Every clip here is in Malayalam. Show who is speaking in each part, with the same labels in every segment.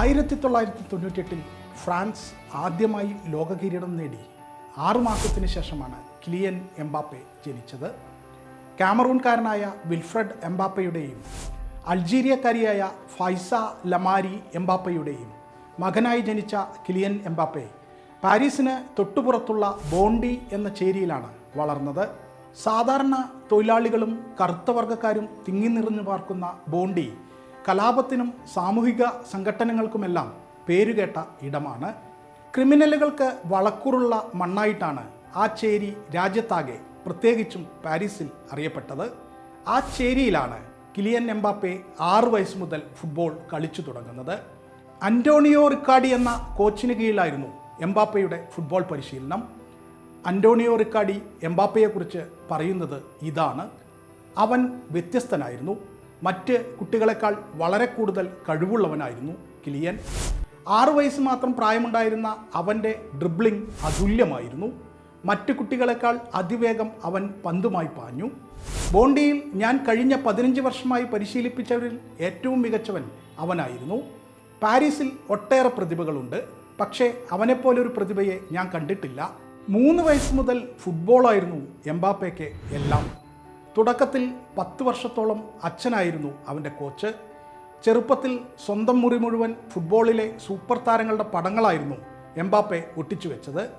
Speaker 1: ആയിരത്തി തൊള്ളായിരത്തി തൊണ്ണൂറ്റെട്ടിൽ ഫ്രാൻസ് ആദ്യമായി ലോക കിരീടം നേടി ആറുമാസത്തിന് ശേഷമാണ് കിലിയൻ എംബാപ്പെ ജനിച്ചത്. കാമറൂൺകാരനായ വിൽഫ്രഡ് എംബാപ്പയുടെയും അൾജീരിയക്കാരിയായ ഫൈസ ലമാരി എംബാപ്പയുടെയും മകനായി ജനിച്ച കിലിയൻ എംബാപ്പെ പാരീസിന് തൊട്ടുപുറത്തുള്ള ബോണ്ടി എന്ന ചേരിയിലാണ് വളർന്നത്. സാധാരണ തൊഴിലാളികളും കറുത്ത വർഗക്കാരും തിങ്ങി നിറഞ്ഞു പാർക്കുന്ന ബോണ്ടി കലാപത്തിനും സാമൂഹിക സംഘടനകൾക്കുമെല്ലാം പേരുകേട്ട ഇടമാണ്. ക്രിമിനലുകൾക്ക് വളക്കൂറുള്ള മണ്ണായിട്ടാണ് ആ ചേരി രാജ്യത്താകെ പ്രത്യേകിച്ചും പാരീസിൽ അറിയപ്പെട്ടത്. ആ ചേരിയിലാണ് കിലിയൻ എംബാപ്പെ ആറ് വയസ്സ് മുതൽ ഫുട്ബോൾ കളിച്ചു തുടങ്ങുന്നത്. അന്റോണിയോ റിക്കാർഡി എന്ന കോച്ചിന് കീഴിലായിരുന്നു എംബാപ്പയുടെ ഫുട്ബോൾ പരിശീലനം. അന്റോണിയോ റിക്കാർഡി എംബാപ്പയെക്കുറിച്ച് പറയുന്നത് ഇതാണ്. അവൻ വ്യത്യസ്തനായിരുന്നു. മറ്റ് കുട്ടികളെക്കാൾ വളരെ കൂടുതൽ കഴിവുള്ളവനായിരുന്നു കിലിയൻ ആറു വയസ്സ് മാത്രം പ്രായമുണ്ടായിരുന്ന അവന്റെ ഡ്രിബ്ലിംഗ് അതുല്യമായിരുന്നു. മറ്റ് കുട്ടികളെക്കാൾ അതിവേഗം അവൻ പന്തുമായി പാഞ്ഞു. ബോണ്ടിയിൽ ഞാൻ കഴിഞ്ഞ പതിനഞ്ച് വർഷമായി പരിശീലിപ്പിച്ചവരിൽ ഏറ്റവും മികച്ചവൻ അവനായിരുന്നു. പാരീസിൽ ഒട്ടേറെ പ്രതിഭകളുണ്ട്. പക്ഷേ അവനെപ്പോലൊരു പ്രതിഭയെ ഞാൻ കണ്ടിട്ടില്ല. മൂന്ന് വയസ്സ് മുതൽ ഫുട്ബോളായിരുന്നു എംബാപ്പയ്ക്ക് എല്ലാം തുടക്കത്തിൽ പത്ത് വർഷത്തോളം അച്ഛനായിരുന്നു അവന്റെ കോച്ച്. ചെറുപ്പത്തിൽ സ്വന്തം മുറി മുഴുവൻ ഫുട്ബോളിലെ സൂപ്പർ താരങ്ങളുടെ പടങ്ങളായിരുന്നു എംബാപ്പെ ഒട്ടിച്ചു വെച്ചത്.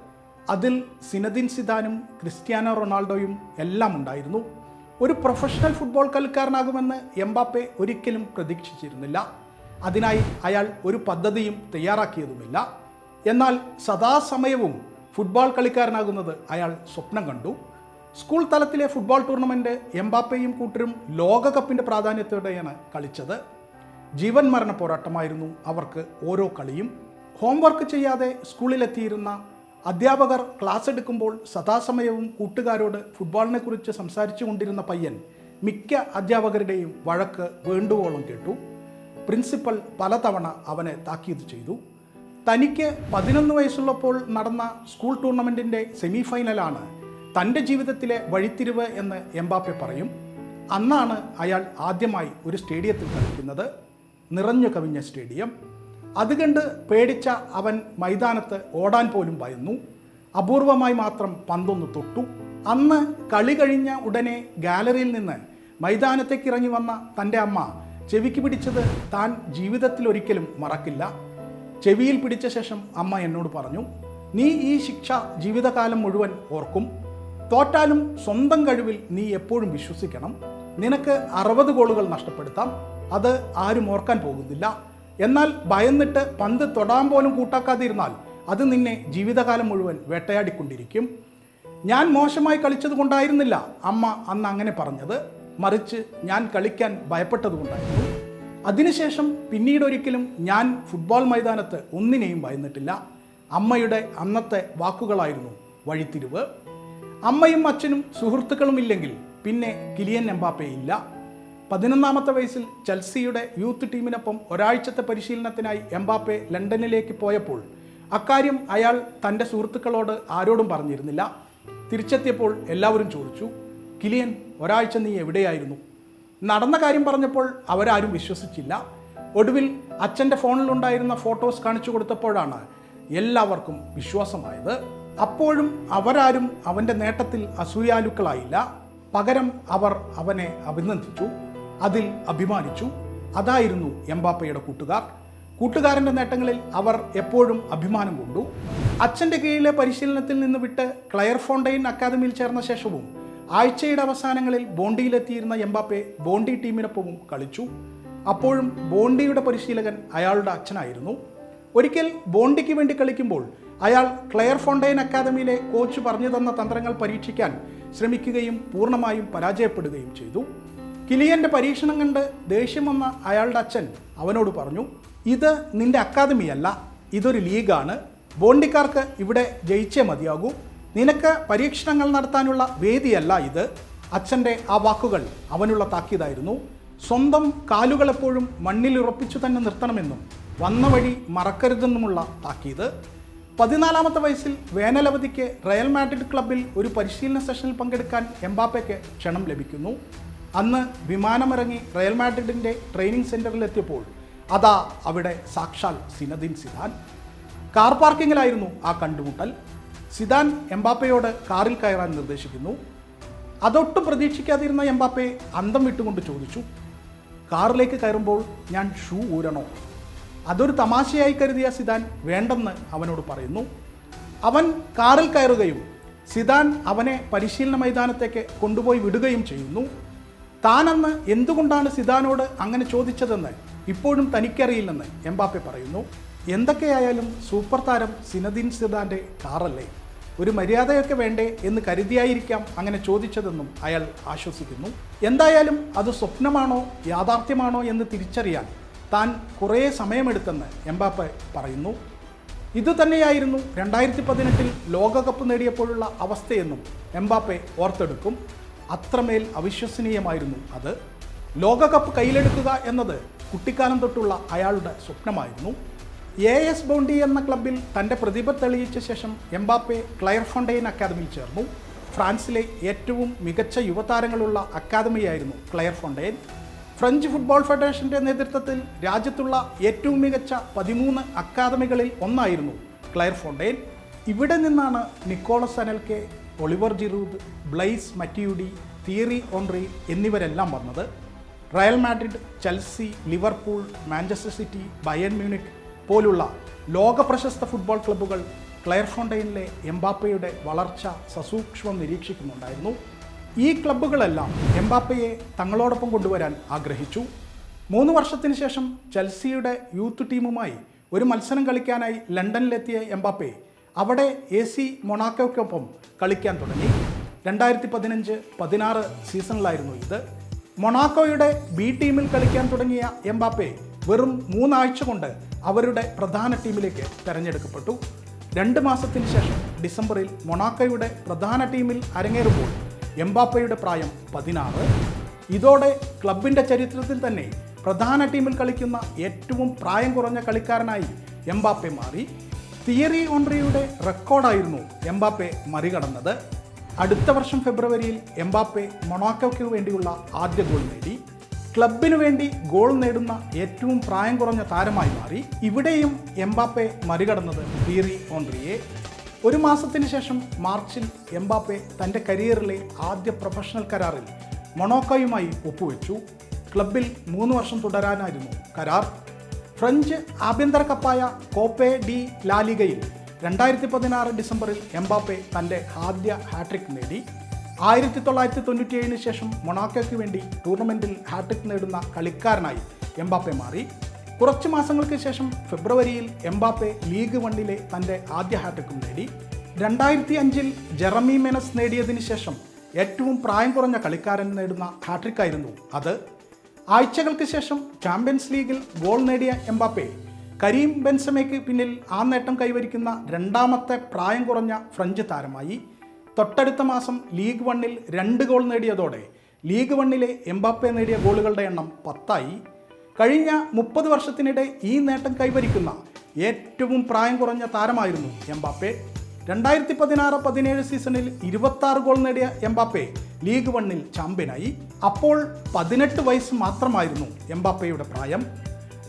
Speaker 1: അതിൽ സിനദിൻ സിദാനും ക്രിസ്ത്യാനോ റൊണാൾഡോയും എല്ലാം ഉണ്ടായിരുന്നു. ഒരു പ്രൊഫഷണൽ ഫുട്ബോൾ കളിക്കാരനാകുമെന്ന് എംബാപ്പെ ഒരിക്കലും പ്രതീക്ഷിച്ചിരുന്നില്ല. അതിനായി അയാൾ ഒരു പദ്ധതിയും തയ്യാറാക്കിയതുമില്ല. എന്നാൽ സദാസമയവും ഫുട്ബോൾ കളിക്കാരനാകുന്നത് അയാൾ സ്വപ്നം കണ്ടു. സ്കൂൾ തലത്തിലെ ഫുട്ബോൾ ടൂർണമെന്റ് എംബാപ്പയും കൂട്ടരും ലോകകപ്പിന്റെ പ്രാധാന്യത്തോടെയാണ് കളിച്ചത്. ജീവൻ മരണ പോരാട്ടമായിരുന്നു അവർക്ക് ഓരോ കളിയും. ഹോംവർക്ക് ചെയ്യാതെ സ്കൂളിലെത്തിയിരുന്ന അധ്യാപകർ ക്ലാസ് എടുക്കുമ്പോൾ സദാസമയവും കൂട്ടുകാരോട് ഫുട്ബോളിനെക്കുറിച്ച് സംസാരിച്ചു കൊണ്ടിരുന്ന പയ്യൻ മിക്ക അധ്യാപകരുടെയും വഴക്ക് വേണ്ടുവോളം കേട്ടു. പ്രിൻസിപ്പൽ പലതവണ അവനെ താക്കീത് ചെയ്തു. തനിക്ക് പതിനൊന്ന് വയസ്സുള്ളപ്പോൾ നടന്ന സ്കൂൾ ടൂർണമെന്റിന്റെ സെമി ഫൈനലാണ് തന്റെ ജീവിതത്തിലെ വഴിത്തിരിവ് എന്ന് എംബാപ്പെ പറയും. അന്നാണ് അയാൾ ആദ്യമായി ഒരു സ്റ്റേഡിയത്തിൽ കളിക്കുന്നത്. നിറഞ്ഞു കവിഞ്ഞ സ്റ്റേഡിയം. അതുകണ്ട് പേടിച്ച അവൻ മൈതാനത്ത് ഓടാൻ പോലും ഭയന്നു. അപൂർവമായി മാത്രം പന്തൊന്ന് തൊട്ടു. അന്ന് കളി കഴിഞ്ഞ ഉടനെ ഗാലറിയിൽ നിന്ന് മൈതാനത്തേക്ക് ഇറങ്ങി വന്ന തന്റെ അമ്മ ചെവിക്ക് പിടിച്ചത് താൻ ജീവിതത്തിൽ ഒരിക്കലും മറക്കില്ല. ചെവിയിൽ പിടിച്ച ശേഷം അമ്മ എന്നോട് പറഞ്ഞു നീ ഈ ശിക്ഷ ജീവിതകാലം മുഴുവൻ ഓർക്കും. തോറ്റാലും സ്വന്തം കഴിവിൽ നീ എപ്പോഴും വിശ്വസിക്കണം. നിനക്ക് അറുപത് ഗോളുകൾ നഷ്ടപ്പെടുത്താം. അത് ആരും ഓർക്കാൻ പോകുന്നില്ല. എന്നാൽ ഭയന്നിട്ട് പന്ത് തൊടാൻ പോലും കൂട്ടാക്കാതിരുന്നാൽ അത് നിന്നെ ജീവിതകാലം മുഴുവൻ വേട്ടയാടിക്കൊണ്ടിരിക്കും. ഞാൻ മോശമായി കളിച്ചത് കൊണ്ടായിരുന്നില്ല അമ്മ അന്ന് അങ്ങനെ പറഞ്ഞത്. മറിച്ച് ഞാൻ കളിക്കാൻ ഭയപ്പെട്ടതുകൊണ്ടായിരുന്നു അതിനുശേഷം പിന്നീട് ഒരിക്കലും ഞാൻ ഫുട്ബോൾ മൈതാനത്ത് ഒന്നിനെയും ഭയന്നിട്ടില്ല. അമ്മയുടെ അന്നത്തെ വാക്കുകളായിരുന്നു വഴിത്തിരിവ്. അമ്മയും അച്ഛനും സുഹൃത്തുക്കളും ഇല്ലെങ്കിൽ പിന്നെ കിലിയൻ എംബാപ്പെ ഇല്ല. പതിനൊന്നാമത്തെ വയസ്സിൽ ചെൽസിയുടെ യൂത്ത് ടീമിനൊപ്പം ഒരാഴ്ചത്തെ പരിശീലനത്തിനായി എംബാപ്പെ ലണ്ടനിലേക്ക് പോയപ്പോൾ അക്കാര്യം അയാൾ തന്റെ സുഹൃത്തുക്കളോട് ആരോടും പറഞ്ഞിരുന്നില്ല. തിരിച്ചെത്തിയപ്പോൾ എല്ലാവരും ചോദിച്ചു കിലിയൻ ഒരാഴ്ച നീ എവിടെയായിരുന്നു? നടന്ന കാര്യം പറഞ്ഞപ്പോൾ അവരാരും വിശ്വസിച്ചില്ല. ഒടുവിൽ അച്ഛന്റെ ഫോണിലുണ്ടായിരുന്ന ഫോട്ടോസ് കാണിച്ചു കൊടുത്തപ്പോഴാണ് എല്ലാവർക്കും വിശ്വാസമായത്. അപ്പോഴും അവരാരും അവന്റെ നേട്ടത്തിൽ അസൂയാലുക്കളായില്ല. പകരം അവർ അവനെ അഭിനന്ദിച്ചു അതിൽ അഭിമാനിച്ചു. അതായിരുന്നു എംബാപ്പയുടെ കൂട്ടുകാർ. കൂട്ടുകാരന്റെ നേട്ടങ്ങളിൽ അവർ എപ്പോഴും അഭിമാനം കൊണ്ടു. അച്ഛന്റെ കീഴിലെ പരിശീലനത്തിൽ നിന്ന് വിട്ട് ക്ലയർ ഫോണ്ടൈൻ അക്കാദമിയിൽ ചേർന്ന ശേഷവും ആഴ്ചയുടെ അവസാനങ്ങളിൽ ബോണ്ടിയിലെത്തിയിരുന്ന എംബാപ്പെ ബോണ്ടി ടീമിനൊപ്പവും കളിച്ചു. അപ്പോഴും ബോണ്ടിയുടെ പരിശീലകൻ അയാളുടെ അച്ഛനായിരുന്നു. ഒരിക്കൽ ബോണ്ടിക്ക് വേണ്ടി കളിക്കുമ്പോൾ അയാൾ ക്ലെയർ ഫോണ്ടൈൻ അക്കാദമിയിലെ കോച്ച് പറഞ്ഞു തന്ന തന്ത്രങ്ങൾ പരീക്ഷിക്കാൻ ശ്രമിക്കുകയും പൂർണമായും പരാജയപ്പെടുകയും ചെയ്തു. കിലിയന്റെ പരീക്ഷണം കണ്ട് ദേഷ്യം വന്ന അയാളുടെ അച്ഛൻ അവനോട് പറഞ്ഞു ഇത് നിന്റെ അക്കാദമിയല്ല ഇതൊരു ലീഗാണ്. ബോണ്ടിക്കാർക്ക് ഇവിടെ ജയിച്ചേ മതിയാകൂ. നിനക്ക് പരീക്ഷണങ്ങൾ നടത്താനുള്ള വേദിയല്ല ഇത്. അച്ഛന്റെ ആ വാക്കുകൾ അവനുള്ള താക്കീതായിരുന്നു. സ്വന്തം കാലുകളെപ്പോഴും മണ്ണിൽ ഉറപ്പിച്ചു തന്നെ നിർത്തണമെന്നും വന്ന വഴി മറക്കരുതെന്നുമുള്ള താക്കീത്. പതിനാലാമത്തെ വയസ്സിൽ വേനലവധിക്ക് റയൽ മാഡ്രിഡ് ക്ലബ്ബിൽ ഒരു പരിശീലന സെഷനിൽ പങ്കെടുക്കാൻ എംബാപ്പയ്ക്ക് ക്ഷണം ലഭിക്കുന്നു. അന്ന് വിമാനമിറങ്ങി റയൽ മാഡ്രിഡിന്റെ ട്രെയിനിങ് സെന്ററിലെത്തിയപ്പോൾ അതാ അവിടെ സാക്ഷാൽ സിനദിൻ സിദാൻ. കാർ പാർക്കിങ്ങിലായിരുന്നു ആ കണ്ടുമുട്ടൽ. സിദാൻ എംബാപ്പയോട് കാറിൽ കയറാൻ നിർദ്ദേശിക്കുന്നു. അതൊട്ടും പ്രതീക്ഷിക്കാതിരുന്ന എംബാപ്പയെ അന്തം വിട്ടുകൊണ്ട് ചോദിച്ചു. കാറിലേക്ക് കയറുമ്പോൾ ഞാൻ ഷൂ ഊരണോ? അതൊരു തമാശയായി കരുതിയ സിദാൻ വേണ്ടെന്ന് അവനോട് പറയുന്നു. അവൻ കാറിൽ കയറുകയും സിദാൻ അവനെ പരിശീലന മൈതാനത്തേക്ക് കൊണ്ടുപോയി വിടുകയും ചെയ്യുന്നു. താനെന്ന് എന്തുകൊണ്ടാണ് സിദാനോട് അങ്ങനെ ചോദിച്ചതെന്ന് ഇപ്പോഴും തനിക്കറിയില്ലെന്ന് എംബാപ്പെ പറയുന്നു. എന്തൊക്കെയായാലും സൂപ്പർ താരം സിനദിൻ സിദാന്റെ കാറല്ലേ? ഒരു മര്യാദയൊക്കെ വേണ്ടേ എന്ന് കരുതിയായിരിക്കാം അങ്ങനെ ചോദിച്ചതെന്നും അയാൾ ആശ്വസിക്കുന്നു. എന്തായാലും അത് സ്വപ്നമാണോ യാഥാർത്ഥ്യമാണോ എന്ന് തിരിച്ചറിയാൻ താൻ കുറേ സമയമെടുത്തെന്ന് എംബാപ്പെ പറയുന്നു. ഇത് തന്നെയായിരുന്നു രണ്ടായിരത്തി പതിനെട്ടിൽ ലോകകപ്പ് നേടിയപ്പോഴുള്ള അവസ്ഥയെന്നും എംബാപ്പെ ഓർത്തെടുക്കും. അത്രമേൽ അവിശ്വസനീയമായിരുന്നു അത്. ലോകകപ്പ് കയ്യിലെടുക്കുക എന്നത് കുട്ടിക്കാലം തൊട്ടുള്ള അയാളുടെ സ്വപ്നമായിരുന്നു. എ എസ് ബൗണ്ടി എന്ന ക്ലബിൽ തന്റെ പ്രതിഭ തെളിയിച്ച ശേഷം എംബാപ്പെ ക്ലയർ ഫോണ്ടെയിൻ അക്കാദമിയിൽ ചേർന്നു. ഫ്രാൻസിലെ ഏറ്റവും മികച്ച യുവതാരങ്ങളുള്ള അക്കാദമിയായിരുന്നു ക്ലയർ ഫൊണ്ടൈൻ ഫ്രഞ്ച് ഫുട്ബോൾ ഫെഡറേഷന്റെ നേതൃത്വത്തിൽ രാജ്യത്തുള്ള ഏറ്റവും മികച്ച പതിമൂന്ന് അക്കാദമികളിൽ ഒന്നായിരുന്നു ക്ലയർ ഫോണ്ടൈൻ. ഇവിടെ നിന്നാണ് Nicolas Anelka Olivier Giroud Blaise Matuidi Thierry Henry എന്നിവരെല്ലാം വന്നത്. Real Madrid Chelsea Liverpool Manchester City Bayern Munich പോലുള്ള ലോക പ്രശസ്ത ഫുട്ബോൾ ക്ലബ്ബുകൾ ക്ലയർ ഫോണ്ടൈനിലെ എംബാപ്പയുടെ വളർച്ച സസൂക്ഷ്മം നിരീക്ഷിക്കുന്നുണ്ടായിരുന്നു. ഈ ക്ലബ്ബുകളെല്ലാം എംബാപ്പയെ തങ്ങളോടൊപ്പം കൊണ്ടുവരാൻ ആഗ്രഹിച്ചു. മൂന്ന് വർഷത്തിന് ശേഷം ചെൽസിയുടെ യൂത്ത് ടീമുമായി ഒരു മത്സരം കളിക്കാനായി ലണ്ടനിലെത്തിയ എംബാപ്പെ അവിടെ എ സി മൊണാക്കോയ്ക്കൊപ്പം കളിക്കാൻ തുടങ്ങി. രണ്ടായിരത്തി പതിനഞ്ച് പതിനാറ് സീസണിലായിരുന്നു ഇത്. മൊണാക്കോയുടെ ബി ടീമിൽ കളിക്കാൻ തുടങ്ങിയ എംബാപ്പെ വെറും മൂന്നാഴ്ച കൊണ്ട് അവരുടെ പ്രധാന ടീമിലേക്ക് തെരഞ്ഞെടുക്കപ്പെട്ടു. രണ്ട് മാസത്തിന് ശേഷം ഡിസംബറിൽ മൊണാക്കോയുടെ പ്രധാന ടീമിൽ അരങ്ങേറുമ്പോൾ എംബാപ്പയുടെ പ്രായം പതിനാറ്. ഇതോടെ ക്ലബിന്റെ ചരിത്രത്തിൽ തന്നെ പ്രധാന ടീമിൽ കളിക്കുന്ന ഏറ്റവും പ്രായം കുറഞ്ഞ കളിക്കാരനായി എംബാപ്പെ മാറി. തിയറി ഓൺറിയുടെ റെക്കോർഡായിരുന്നു എംബാപ്പെ മറികടന്നത്. അടുത്ത വർഷം ഫെബ്രുവരിയിൽ എംബാപ്പെ മൊണാക്കോയ്ക്ക് വേണ്ടിയുള്ള ആദ്യ ഗോൾ നേടി. ക്ലബിനു വേണ്ടി ഗോൾ നേടുന്ന ഏറ്റവും പ്രായം കുറഞ്ഞ താരമായി മാറി. ഇവിടെയും എംബാപ്പെ മറികടന്നത് തിയറി ഓൺറിയെ. ഒരു മാസത്തിന് ശേഷം മാർച്ചിൽ എംബാപ്പെ തന്റെ കരിയറിലെ ആദ്യ പ്രൊഫഷണൽ കരാറിൽ മൊണോക്കോയുമായി ഒപ്പുവെച്ചു. ക്ലബിൽ മൂന്ന് വർഷം തുടരാനായിരുന്നു കരാർ. ഫ്രഞ്ച് ആഭ്യന്തര കപ്പായ കോപ്പെ ഡി ലാലിഗയിൽ രണ്ടായിരത്തി പതിനാറ് ഡിസംബറിൽ എംബാപ്പെ തന്റെ ആദ്യ ഹാട്രിക് നേടി. ആയിരത്തി തൊള്ളായിരത്തി തൊണ്ണൂറ്റിയേഴിന് ശേഷം മൊണാക്കോയ്ക്ക് വേണ്ടി ടൂർണമെന്റിൽ ഹാട്രിക് നേടുന്ന കളിക്കാരനായി എംബാപ്പെ മാറി. കുറച്ച് മാസങ്ങൾക്ക് ശേഷം ഫെബ്രുവരിയിൽ എംബാപ്പെ ലീഗ് വണ്ണിലെ തന്റെ ആദ്യ ഹാട്രിക്കും നേടി. രണ്ടായിരത്തി അഞ്ചിൽ ജെറമി മെനസ് നേടിയതിന് ശേഷം ഏറ്റവും പ്രായം കുറഞ്ഞ കളിക്കാരൻ നേടുന്ന ഹാട്രിക്കായിരുന്നു അത്. ആഴ്ചകൾക്ക് ശേഷം ചാമ്പ്യൻസ് ലീഗിൽ ഗോൾ നേടിയ എംബാപ്പെ കരീം ബെൻസമയ്ക്ക് പിന്നിൽ ആ നേട്ടം കൈവരിക്കുന്ന രണ്ടാമത്തെ പ്രായം കുറഞ്ഞ ഫ്രഞ്ച് താരമായി. തൊട്ടടുത്ത മാസം ലീഗ് വണ്ണിൽ രണ്ട് ഗോൾ നേടിയതോടെ ലീഗ് വണ്ണിലെ എംബാപ്പെ നേടിയ ഗോളുകളുടെ എണ്ണം പത്തായി. കഴിഞ്ഞ മുപ്പത് വർഷത്തിനിടെ ഈ നേട്ടം കൈവരിക്കുന്ന ഏറ്റവും പ്രായം കുറഞ്ഞ താരമായിരുന്നു എംബാപ്പെ. രണ്ടായിരത്തി പതിനാറ് പതിനേഴ് സീസണിൽ ഇരുപത്തി ഗോൾ നേടിയ എംബാപ്പെ ലീഗ് വണ്ണിൽ ചാമ്പ്യനായി. അപ്പോൾ പതിനെട്ട് വയസ്സ് മാത്രമായിരുന്നു എംബാപ്പയുടെ പ്രായം.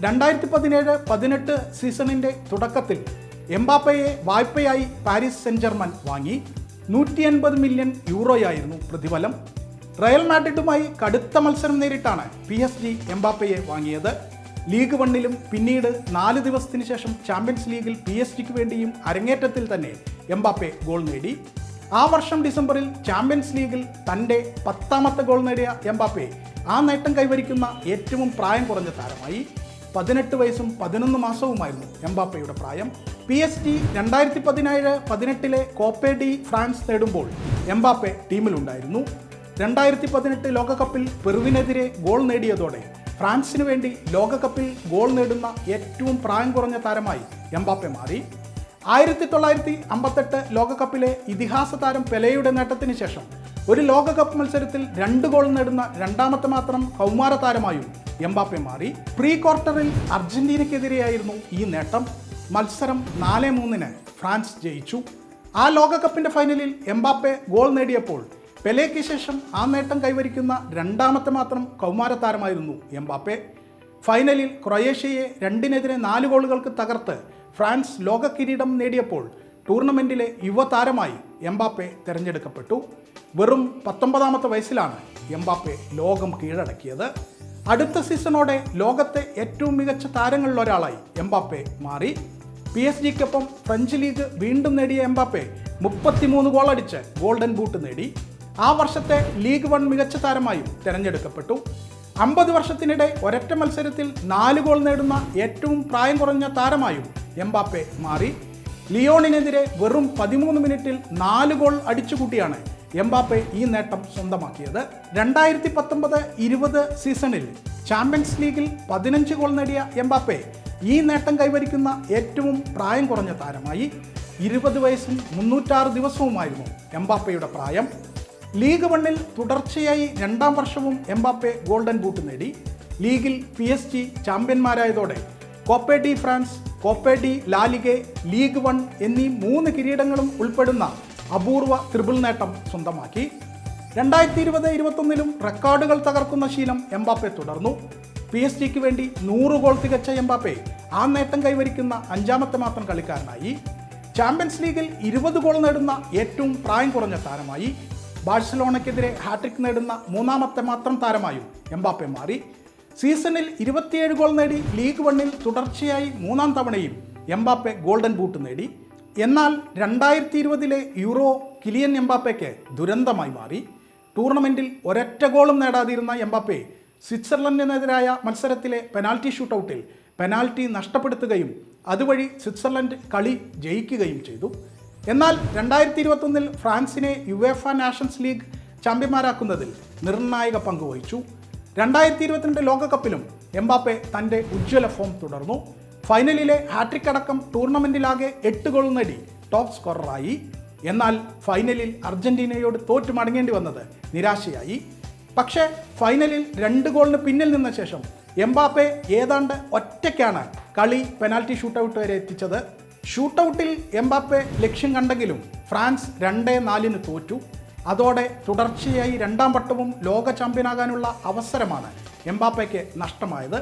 Speaker 1: രണ്ടായിരത്തി പതിനേഴ് പതിനെട്ട് സീസണിന്റെ തുടക്കത്തിൽ എംബാപ്പയെ വായ്പയായി പാരീസ് സെൻ ജർമൻ വാങ്ങി. നൂറ്റി അൻപത് മില്യൺ യൂറോയായിരുന്നു പ്രതിഫലം. റയൽ മാഡ്രിഡുമായി കടുത്ത മത്സരം നേരിട്ടാണ് പി എസ് ജി എംബാപ്പയെ വാങ്ങിയത്. ലീഗ് വണ്ണിലും പിന്നീട് നാല് ദിവസത്തിന് ശേഷം ചാമ്പ്യൻസ് ലീഗിൽ പി എസ് ജിക്ക് വേണ്ടിയും അരങ്ങേറ്റത്തിൽ തന്നെ എംബാപ്പെ ഗോൾ നേടി. ആ വർഷം ഡിസംബറിൽ ചാമ്പ്യൻസ് ലീഗിൽ തന്റെ പത്താമത്തെ ഗോൾ നേടിയ എംബാപ്പെ ആ നേട്ടം കൈവരിക്കുന്ന ഏറ്റവും പ്രായം കുറഞ്ഞ താരമായി. പതിനെട്ട് വയസ്സും പതിനൊന്ന് മാസവുമായിരുന്നു എംബാപ്പയുടെ പ്രായം. പി എസ് ജി രണ്ടായിരത്തി പതിനേഴ് പതിനെട്ടിലെ കോപ്പേ ഡി ഫ്രാൻസ് നേടുമ്പോൾ എംബാപ്പെ ടീമിലുണ്ടായിരുന്നു. രണ്ടായിരത്തി പതിനെട്ട് ലോകകപ്പിൽ പെറുവിനെതിരെ ഗോൾ നേടിയതോടെ ഫ്രാൻസിനു വേണ്ടി ലോകകപ്പിൽ ഗോൾ നേടുന്ന ഏറ്റവും പ്രായം കുറഞ്ഞ താരമായി എംബാപ്പെ മാറി. ആയിരത്തി തൊള്ളായിരത്തി അമ്പത്തെട്ട് ലോകകപ്പിലെ ഇതിഹാസ താരം പെലെയുടെ നേട്ടത്തിന് ശേഷം ഒരു ലോകകപ്പ് മത്സരത്തിൽ രണ്ട് ഗോൾ നേടുന്ന രണ്ടാമത്തെ മാത്രം കൗമാര താരമായും എംബാപ്പെ മാറി. പ്രീ ക്വാർട്ടറിൽ അർജന്റീനയ്ക്കെതിരെയായിരുന്നു ഈ നേട്ടം. മത്സരം നാല് മൂന്നിന് ഫ്രാൻസ് ജയിച്ചു. ആ ലോകകപ്പിന്റെ ഫൈനലിൽ എംബാപ്പെ ഗോൾ നേടിയപ്പോൾ പെലെയ്ക്ക് ശേഷം ആ നേട്ടം കൈവരിക്കുന്ന രണ്ടാമത്തെ മാത്രം കൗമാരതാരമായിരുന്നു എംബാപ്പെ. ഫൈനലിൽ ക്രൊയേഷ്യയെ രണ്ടിനെതിരെ നാല് ഗോളുകൾക്ക് തകർത്ത് ഫ്രാൻസ് ലോക കിരീടം നേടിയപ്പോൾ ടൂർണമെന്റിലെ യുവതാരമായി എംബാപ്പെ തിരഞ്ഞെടുക്കപ്പെട്ടു. വെറും പത്തൊമ്പതാമത്തെ വയസ്സിലാണ് എംബാപ്പെ ലോകം കീഴടക്കിയത്. അടുത്ത സീസണോടെ ലോകത്തെ ഏറ്റവും മികച്ച താരങ്ങളിലൊരാളായി എംബാപ്പെ മാറി. പി എസ് ജിക്കൊപ്പം ഫ്രഞ്ച് ലീഗ് വീണ്ടും നേടിയ എംബാപ്പെ മുപ്പത്തിമൂന്ന് ഗോളടിച്ച് ഗോൾഡൻ ബൂട്ട് നേടി. ആ വർഷത്തെ ലീഗ് വൺ മികച്ച താരമായും തിരഞ്ഞെടുക്കപ്പെട്ടു. അമ്പത് വർഷത്തിനിടെ ഒരൊറ്റ മത്സരത്തിൽ നാല് ഗോൾ നേടുന്ന ഏറ്റവും പ്രായം കുറഞ്ഞ താരമായും എംബാപ്പെ മാറി. ലിയോണിനെതിരെ വെറും പതിമൂന്ന് മിനിറ്റിൽ നാല് ഗോൾ അടിച്ചുകൂട്ടിയാണ് എംബാപ്പെ ഈ നേട്ടം സ്വന്തമാക്കിയത്. രണ്ടായിരത്തി പത്തൊമ്പത് ഇരുപത് സീസണിൽ ചാമ്പ്യൻസ് ലീഗിൽ പതിനഞ്ച് ഗോൾ നേടിയ എംബാപ്പെ ഈ നേട്ടം കൈവരിക്കുന്ന ഏറ്റവും പ്രായം കുറഞ്ഞ താരമായി. ഇരുപത് വയസ്സും മുന്നൂറ്റാറ് ദിവസവുമായിരുന്നു എംബാപ്പയുടെ പ്രായം. ലീഗ് വണ്ണിൽ തുടർച്ചയായി രണ്ടാം വർഷവും എംബാപ്പെ ഗോൾഡൻ ബൂട്ട് നേടി. ലീഗിൽ P S G ചാമ്പ്യന്മാരായതോടെ Coupe de France Coupe de la Ligue Ligue one എന്നീ മൂന്ന് കിരീടങ്ങളും ഉൾപ്പെടുന്ന അപൂർവ ത്രിപിൾ നേട്ടം സ്വന്തമാക്കി. രണ്ടായിരത്തി ഇരുപത് ഇരുപത്തൊന്നിലും റെക്കോർഡുകൾ തകർക്കുന്ന ശീലം എംബാപ്പെ തുടർന്നു. പി എസ് ജിക്ക് വേണ്ടി നൂറ് ഗോൾ തികച്ച എംബാപ്പെ ആ നേട്ടം കൈവരിക്കുന്ന അഞ്ചാമത്തെ മാത്രം കളിക്കാരനായി. ചാമ്പ്യൻസ് ലീഗിൽ ഇരുപത് ഗോൾ നേടുന്ന ഏറ്റവും പ്രായം കുറഞ്ഞ താരമായി. ബാഴ്സലോണയ്ക്കെതിരെ ഹാട്രിക് നേടുന്ന മൂന്നാമത്തെ മാത്രം താരമായും എംബാപ്പെ മാറി. സീസണിൽ ഇരുപത്തിയേഴ് ഗോൾ നേടി ലീഗ് വണ്ണിൽ തുടർച്ചയായി മൂന്നാം തവണയും എംബാപ്പെ ഗോൾഡൻ ബൂട്ട് നേടി. എന്നാൽ രണ്ടായിരത്തി ഇരുപതിലെ യൂറോ കിലിയൻ എംബാപ്പയ്ക്ക് ദുരന്തമായി മാറി. ടൂർണമെന്റിൽ ഒരൊറ്റ ഗോളും നേടാതിരുന്ന എംബാപ്പെ സ്വിറ്റ്സർലൻഡിനെതിരായ മത്സരത്തിലെ പെനാൽറ്റി ഷൂട്ടൗട്ടിൽ പെനാൽറ്റി നഷ്ടപ്പെടുത്തുകയും അതുവഴി സ്വിറ്റ്സർലൻഡ് കളി ജയിക്കുകയും ചെയ്തു. എന്നാൽ രണ്ടായിരത്തി ഇരുപത്തൊന്നിൽ ഫ്രാൻസിനെ യുവേഫ നാഷൻസ് ലീഗ് ചാമ്പ്യന്മാരാക്കുന്നതിൽ നിർണായക പങ്ക് വഹിച്ചു. രണ്ടായിരത്തി ഇരുപത്തിരണ്ട് ലോകകപ്പിലും എംബാപ്പെ തന്റെ ഉജ്ജ്വല ഫോം തുടർന്നു. ഫൈനലിലെ ഹാട്രിക് അടക്കം ടൂർണമെന്റിലാകെ എട്ട് ഗോൾ നേടി ടോപ്പ് സ്കോററായി എന്നാൽ ഫൈനലിൽ അർജന്റീനയോട് തോറ്റു മടങ്ങേണ്ടി വന്നത് നിരാശയായി. പക്ഷേ ഫൈനലിൽ രണ്ട് ഗോളിന് പിന്നിൽ നിന്ന ശേഷം എംബാപ്പെ ഏതാണ്ട് ഒറ്റയ്ക്കാണ് കളി പെനാൽറ്റി ഷൂട്ടൗട്ട് വരെ എത്തിച്ചത്. ഷൂട്ടൗട്ടിൽ എംബാപ്പെ ലക്ഷ്യം കണ്ടെങ്കിലും ഫ്രാൻസ് രണ്ടേ നാലിന് തോറ്റു. അതോടെ തുടർച്ചയായി രണ്ടാം വട്ടവും ലോക ചാമ്പ്യനാകാനുള്ള അവസരമാണ് എംബാപ്പയ്ക്ക് നഷ്ടമായത്.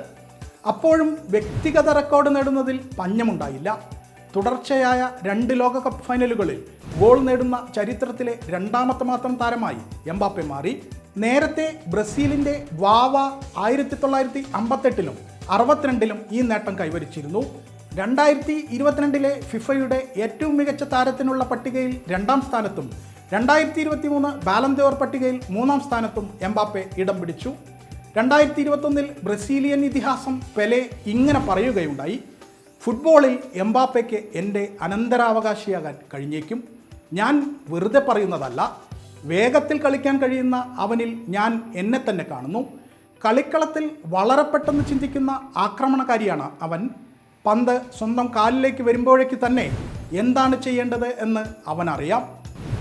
Speaker 1: അപ്പോഴും വ്യക്തിഗത റെക്കോർഡ് നേടുന്നതിൽ പഞ്ഞമുണ്ടായില്ല. തുടർച്ചയായ രണ്ട് ലോകകപ്പ് ഫൈനലുകളിൽ ഗോൾ നേടുന്ന ചരിത്രത്തിലെ രണ്ടാമത്തെ മാത്രം താരമായി എംബാപ്പെ മാറി. നേരത്തെ ബ്രസീലിന്റെ വാവ ആയിരത്തി തൊള്ളായിരത്തി അമ്പത്തെട്ടിലും അറുപത്തിരണ്ടിലും ഈ നേട്ടം കൈവരിച്ചിരുന്നു. രണ്ടായിരത്തി ഇരുപത്തിരണ്ടിലെ ഫിഫയുടെ ഏറ്റവും മികച്ച താരത്തിനുള്ള പട്ടികയിൽ രണ്ടാം സ്ഥാനത്തും രണ്ടായിരത്തി ഇരുപത്തി മൂന്ന് ബാലന്തോർ പട്ടികയിൽ മൂന്നാം സ്ഥാനത്തും എംബാപ്പെ ഇടം പിടിച്ചു. രണ്ടായിരത്തി ഇരുപത്തൊന്നിൽ ബ്രസീലിയൻ ഇതിഹാസം പെലെ ഇങ്ങനെ പറയുകയുണ്ടായി ഫുട്ബോളിൽ എംബാപ്പയ്ക്ക് എന്റെ അനന്തരാവകാശിയാകാൻ കഴിഞ്ഞേക്കും. ഞാൻ വെറുതെ പറയുന്നതല്ല. വേഗത്തിൽ കളിക്കാൻ കഴിയുന്ന അവനിൽ ഞാൻ എന്നെ തന്നെ കാണുന്നു. കളിക്കളത്തിൽ വളരെ പെട്ടെന്ന് ചിന്തിക്കുന്ന ആക്രമണകാരിയാണ് അവൻ. പന്ത് സ്വന്തം കാലിലേക്ക് വരുമ്പോഴേക്ക് തന്നെ എന്താണ് ചെയ്യേണ്ടത് എന്ന് അവനറിയാം.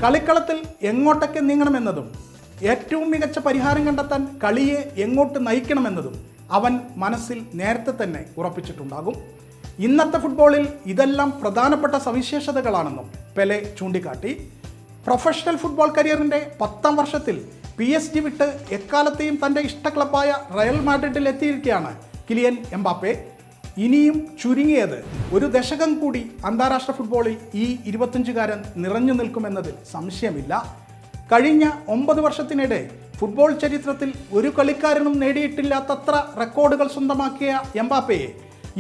Speaker 1: കളിക്കളത്തിൽ എങ്ങോട്ടൊക്കെ നീങ്ങണമെന്നതും ഏറ്റവും മികച്ച പരിഹാരം കണ്ടെത്താൻ കളിയെ എങ്ങോട്ട് നയിക്കണമെന്നതും അവൻ മനസ്സിൽ നേരത്തെ തന്നെ ഉറപ്പിച്ചിട്ടുണ്ടാകും. ഇന്നത്തെ ഫുട്ബോളിൽ ഇതെല്ലാം പ്രധാനപ്പെട്ട സവിശേഷതകളാണെന്നും പെലെ ചൂണ്ടിക്കാട്ടി. പ്രൊഫഷണൽ ഫുട്ബോൾ കരിയറിന്റെ പത്താം വർഷത്തിൽ പി എസ് ജി വിട്ട് എക്കാലത്തെയും തന്റെ ഇഷ്ട ക്ലബ്ബായ റയൽ മാഡ്രിഡിൽ എത്തിയിരിക്കുകയാണ് കിലിയൻ എംബാപ്പെ. ഇനിയും ചുരുങ്ങിയത് ഒരു ദശകം കൂടി അന്താരാഷ്ട്ര ഫുട്ബോളിൽ ഈ ഇരുപത്തഞ്ചുകാരൻ നിറഞ്ഞു നിൽക്കുമെന്നതിൽ സംശയമില്ല. കഴിഞ്ഞ ഒമ്പത് വർഷത്തിനിടെ ഫുട്ബോൾ ചരിത്രത്തിൽ ഒരു കളിക്കാരനും നേടിയിട്ടില്ലാത്തത്ര റെക്കോർഡുകൾ സ്വന്തമാക്കിയ എംബാപ്പയെ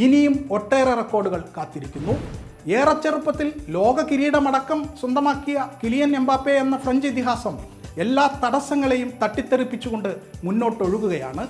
Speaker 1: ഇനിയും ഒട്ടേറെ റെക്കോർഡുകൾ കാത്തിരിക്കുന്നു. ഏറെ ചെറുപ്പത്തിൽ ലോക കിരീടമടക്കം സ്വന്തമാക്കിയ കിലിയൻ എംബാപ്പെ എന്ന ഫ്രഞ്ച് ഇതിഹാസം എല്ലാ തടസ്സങ്ങളെയും തട്ടിത്തെറിപ്പിച്ചുകൊണ്ട് മുന്നോട്ടൊഴുകുകയാണ്.